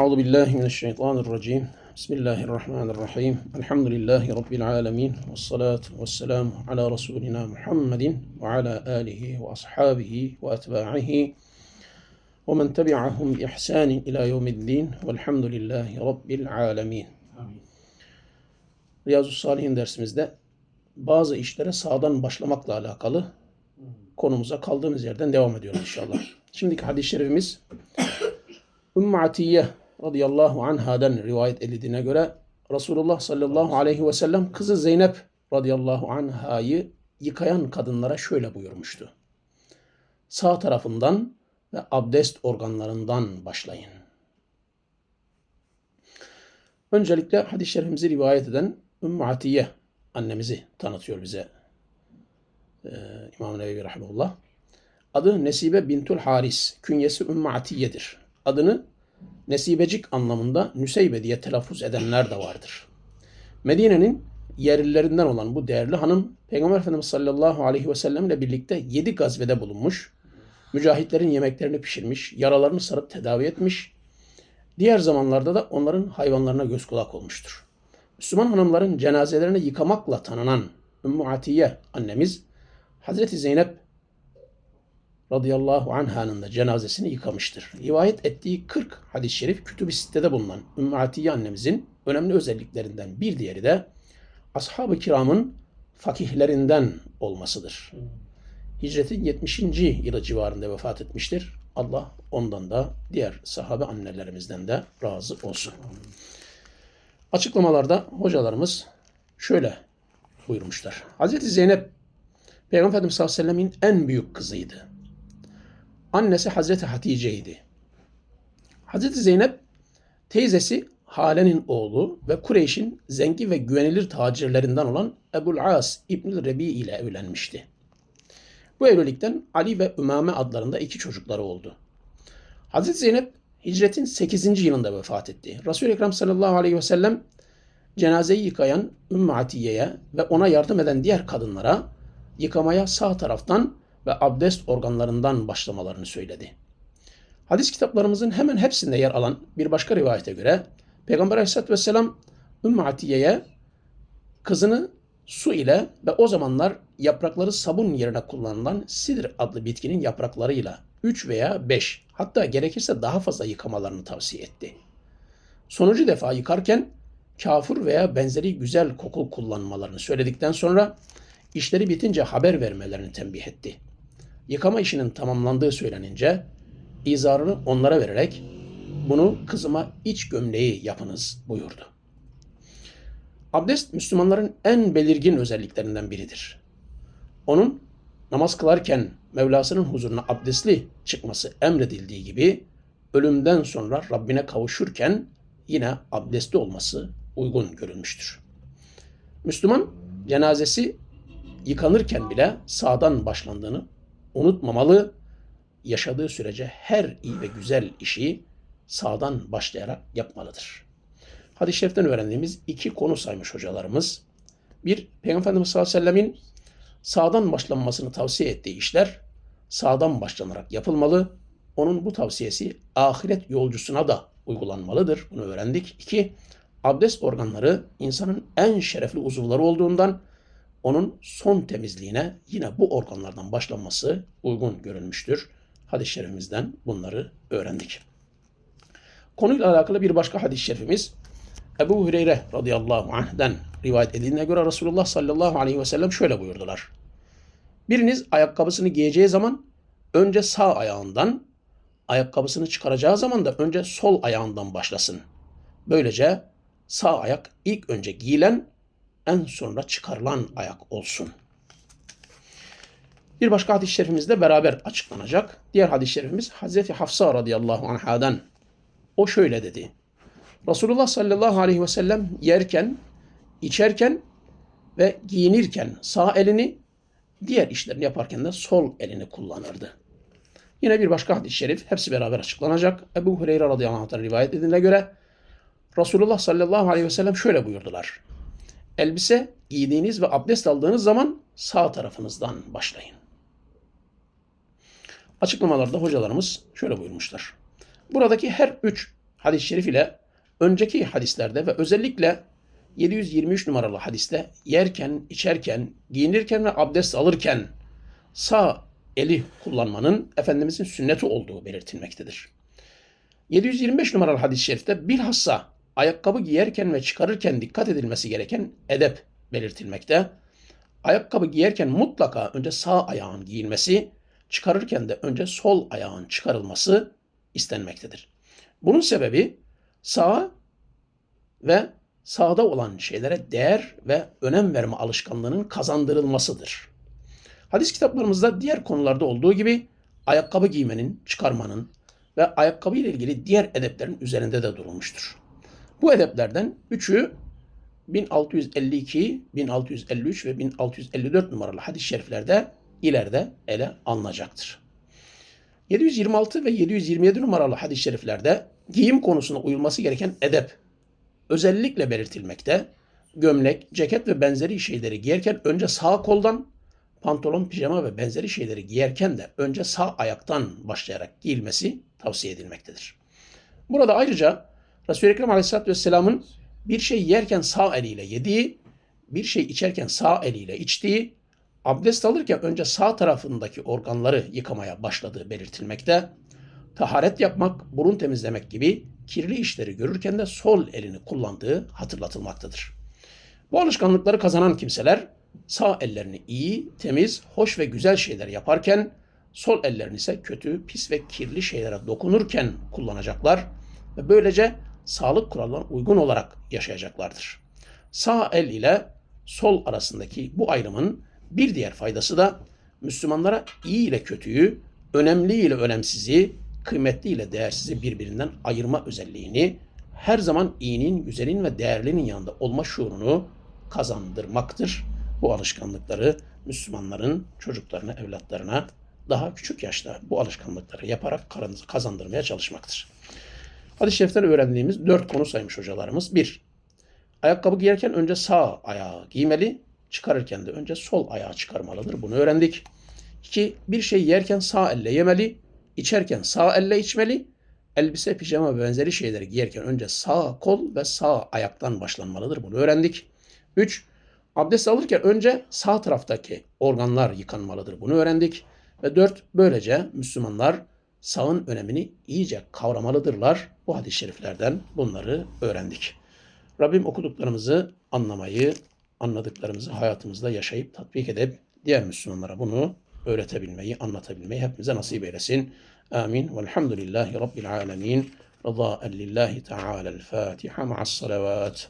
Euzu billahi mineşşeytanirracim. Bismillahirrahmanirrahim. Elhamdülillahi rabbil alamin. Ves salatu vesselam ala rasulina Muhammedin ve ala alihi ve ashabihi ve etba'ihi ve men tebi'ahum bi ihsanin ila yevmiddin. Velhamdülillahi rabbil alamin. Riyazu Salihin dersimizde bazı işlere sağdan başlamakla alakalı konumuza kaldığımız yerden devam ediyoruz inşallah. Şimdiki hadis-i şerifimiz Ümmü Atiye radıyallahu anhadan rivayet edildiğine göre Resulullah sallallahu aleyhi ve sellem kızı Zeynep radıyallahu anhayı yıkayan kadınlara şöyle buyurmuştu. Sağ tarafından ve abdest organlarından başlayın. Öncelikle hadis-i şerifimizi rivayet eden Ümmü Atiye annemizi tanıtıyor bize ee, İmam Nevevi Rahimullah. Adı Nesibe Bintul Haris. Künyesi Ümmü Atiye'dir. Adını Nesibecik anlamında Nüseybe diye telaffuz edenler de vardır. Medine'nin yerlilerinden olan bu değerli hanım Peygamber Efendimiz sallallahu aleyhi ve sellem ile birlikte yedi gazvede bulunmuş. Mücahitlerin yemeklerini pişirmiş, yaralarını sarıp tedavi etmiş. Diğer zamanlarda da onların hayvanlarına göz kulak olmuştur. Müslüman hanımların cenazelerini yıkamakla tanınan Ümmü Atiye annemiz Hazreti Zeynep radıyallahu anh'ın da cenazesini yıkamıştır. Rivayet ettiği 40 hadis-i şerif kütüb-i sitede bulunan Ümmü annemizin önemli özelliklerinden bir diğeri de ashab-ı kiramın fakihlerinden olmasıdır. Hicretin 70. yılı civarında vefat etmiştir. Allah ondan da diğer sahabe annelerimizden de razı olsun. Açıklamalarda hocalarımız şöyle buyurmuşlar. Hazreti Zeynep Peygamber Efendimiz sallallahu aleyhi ve sellemin en büyük kızıydı. Annesi Hazreti Hatice'ydi. Hazreti Zeynep teyzesi Hale'nin oğlu ve Kureyş'in zengin ve güvenilir tacirlerinden olan Ebul As İbnül Rebi ile evlenmişti. Bu evlilikten Ali ve Ümame adlarında iki çocukları oldu. Hazreti Zeynep hicretin 8. yılında vefat etti. Resul-i Ekrem sallallahu aleyhi ve sellem cenazeyi yıkayan Ümmü Atiye'ye ve ona yardım eden diğer kadınlara yıkamaya sağ taraftan ve abdest organlarından başlamalarını söyledi. Hadis kitaplarımızın hemen hepsinde yer alan bir başka rivayete göre Peygamber Aleyhisselatü Vesselam Ümmü Atiye'ye kızını su ile ve o zamanlar yaprakları sabun yerine kullanılan sidir adlı bitkinin yapraklarıyla 3 veya 5 hatta gerekirse daha fazla yıkamalarını tavsiye etti. Sonuncu defa yıkarken kafur veya benzeri güzel koku kullanmalarını söyledikten sonra işleri bitince haber vermelerini tembih etti. Yıkama işinin tamamlandığı söylenince izarını onlara vererek bunu kızıma iç gömleği yapınız buyurdu. Abdest Müslümanların en belirgin özelliklerinden biridir. Onun namaz kılarken Mevlasının huzuruna abdestli çıkması emredildiği gibi ölümden sonra Rabbine kavuşurken yine abdestli olması uygun görülmüştür. Müslüman cenazesi yıkanırken bile sağdan başlandığını unutmamalı. Yaşadığı sürece her iyi ve güzel işi sağdan başlayarak yapmalıdır. Hadis-i şeriften öğrendiğimiz iki konu saymış hocalarımız. Bir, Peygamber Efendimiz sallallahu aleyhi ve sellemin sağdan başlanmasını tavsiye ettiği işler sağdan başlanarak yapılmalı. Onun bu tavsiyesi ahiret yolcusuna da uygulanmalıdır. Bunu öğrendik. İki, abdest organları insanın en şerefli uzuvları olduğundan onun son temizliğine yine bu organlardan başlanması uygun görülmüştür. Hadis-i şerifimizden bunları öğrendik. Konuyla alakalı bir başka hadis-i şerifimiz Ebu Hüreyre radıyallahu anh'den rivayet edildiğine göre Resulullah sallallahu aleyhi ve sellem şöyle buyurdular. Biriniz ayakkabısını giyeceği zaman önce sağ ayağından, ayakkabısını çıkaracağı zaman da önce sol ayağından başlasın. Böylece sağ ayak ilk önce giyilen, en sonra çıkarılan ayak olsun. Bir başka hadis-i şerifimizde beraber açıklanacak. Diğer hadis-i şerifimiz Hazreti Hafsa radıyallahu anhadan. O şöyle dedi. Resulullah sallallahu aleyhi ve sellem yerken, içerken ve giyinirken sağ elini, diğer işlerini yaparken de sol elini kullanırdı. Yine bir başka hadis-i şerif hepsi beraber açıklanacak. Ebu Hureyre radıyallahu anh'tan rivayet edildiğine göre Resulullah sallallahu aleyhi ve sellem şöyle buyurdular. Elbise giydiğiniz ve abdest aldığınız zaman sağ tarafınızdan başlayın. Açıklamalarda hocalarımız şöyle buyurmuşlar. Buradaki her üç hadis-i şerif ile önceki hadislerde ve özellikle 723 numaralı hadiste yerken, içerken, giyinirken ve abdest alırken sağ eli kullanmanın Efendimizin sünneti olduğu belirtilmektedir. 725 numaralı hadis-i şerifte bilhassa ayakkabı giyerken ve çıkarırken dikkat edilmesi gereken edep belirtilmekte. Ayakkabı giyerken mutlaka önce sağ ayağın giyilmesi, çıkarırken de önce sol ayağın çıkarılması istenmektedir. Bunun sebebi sağ ve sağda olan şeylere değer ve önem verme alışkanlığının kazandırılmasıdır. Hadis kitaplarımızda diğer konularda olduğu gibi ayakkabı giymenin, çıkarmanın ve ayakkabı ile ilgili diğer edeplerin üzerinde de durulmuştur. Bu edeplerden üçü 1652, 1653 ve 1654 numaralı hadis-i şeriflerde ileride ele alınacaktır. 726 ve 727 numaralı hadis-i şeriflerde giyim konusuna uyulması gereken edep özellikle belirtilmekte. Gömlek, ceket ve benzeri şeyleri giyerken önce sağ koldan, pantolon, pijama ve benzeri şeyleri giyerken de önce sağ ayaktan başlayarak giyilmesi tavsiye edilmektedir. Burada ayrıca Resul-i Ekrem Aleyhisselatü Vesselam'ın bir şey yerken sağ eliyle yediği, bir şey içerken sağ eliyle içtiği, abdest alırken önce sağ tarafındaki organları yıkamaya başladığı belirtilmekte. Taharet yapmak, burun temizlemek gibi kirli işleri görürken de sol elini kullandığı hatırlatılmaktadır. Bu alışkanlıkları kazanan kimseler sağ ellerini iyi, temiz, hoş ve güzel şeyler yaparken sol ellerini ise kötü, pis ve kirli şeylere dokunurken kullanacaklar ve böylece sağlık kurallarına uygun olarak yaşayacaklardır. Sağ el ile sol arasındaki bu ayrımın bir diğer faydası da Müslümanlara iyi ile kötüyü, önemli ile önemsizi, kıymetli ile değersizi birbirinden ayırma özelliğini, her zaman iyinin, güzelin ve değerlinin yanında olma şuurunu kazandırmaktır. Bu alışkanlıkları Müslümanların çocuklarına, evlatlarına daha küçük yaşta bu alışkanlıkları yaparak kazandırmaya çalışmaktır. Hadis-i şeriften öğrendiğimiz dört konu saymış hocalarımız. Bir, ayakkabı giyerken önce sağ ayağı giymeli, çıkarırken de önce sol ayağı çıkarmalıdır. Bunu öğrendik. İki, bir şey yerken sağ elle yemeli, içerken sağ elle içmeli, elbise, pijama ve benzeri şeyleri giyerken önce sağ kol ve sağ ayaktan başlanmalıdır. Bunu öğrendik. Üç, abdest alırken önce sağ taraftaki organlar yıkanmalıdır. Bunu öğrendik. Ve dört, böylece Müslümanlar sağın önemini iyice kavramalıdırlar. Bu hadis-i şeriflerden bunları öğrendik. Rabbim okuduklarımızı anlamayı, anladıklarımızı hayatımızda yaşayıp tatbik edip diğer Müslümanlara bunu öğretebilmeyi, anlatabilmeyi hepimize nasip eylesin. Amin. Velhamdülillahi Rabbil alemin. Rızaen lillahi teala'l Fatiha ma'as salavat.